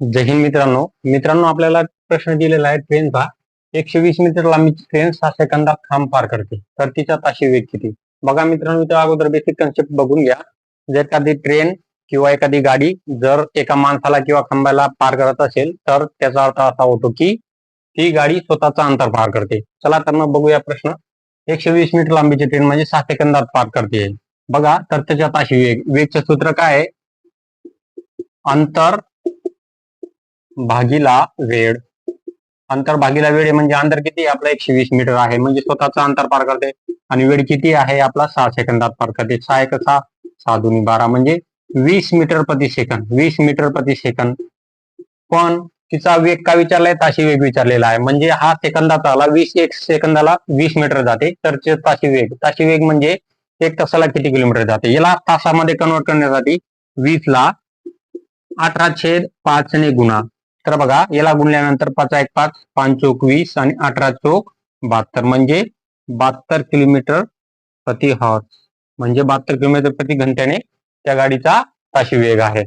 जय हिंद मित्रांनो. मित्रांनो आपल्याला प्रश्न दिलेला आहे ट्रेनचा एकशे वीस मीटर लांबीची ट्रेन सहा सेकंदात खांब पार करते. तर तिचा ताशी वेग किती? बघा मित्रांनो इथं अगोदर बेसिक कन्सेप्ट बघून घ्या. जर एखादी ट्रेन किंवा एखादी गाडी जर एका माणसाला किंवा खांबाला पार करत असेल तर त्याचा अर्थ असा होतो की ती गाडी स्वतःचा अंतर पार करते. चला तर मग बघूया प्रश्न. एकशे वीस मीटर लांबीची ट्रेन म्हणजे सहा सेकंदात पार करते. बघा तर त्याच्या ताशी वेग वेगचं सूत्र काय आहे? अंतर भागीला वेळ. अंतर भागीला वेळ म्हणजे अंतर किती? आहे? एकशे वीस मीटर आहे. म्हणजे स्वतःचा अंतर पार करते. आणि वेळ किती आहे? आपला सहा सेकंदात पार करते. सहा एक सहा सहा दोन्ही बारा. म्हणजे वीस मीटर प्रति सेकंद वीस मीटर प्रति सेकंद पण तिचा वेग का विचारलाय? ताशी वेग विचारलेला आहे. म्हणजे हा सेकंदाचा आला. वीस एक सेकंदाला वीस मीटर जाते. तर ताशी वेग. ताशी वेग म्हणजे एक तासाला किती किलोमीटर जाते? याला तासामध्ये कन्वर्ट करण्यासाठी वीस ला अठरा छेद पाच ने गुणा. तर बघा याला गुणल्यानंतर पाच एक पाच पाच चोक वीस आणि अठरा चोक बहात्तर. म्हणजे बहात्तर किलोमीटर प्रति हॉर्स म्हणजे बहात्तर किलोमीटर प्रति घंट्याने त्या गाडीचा ताशी वेग आहे.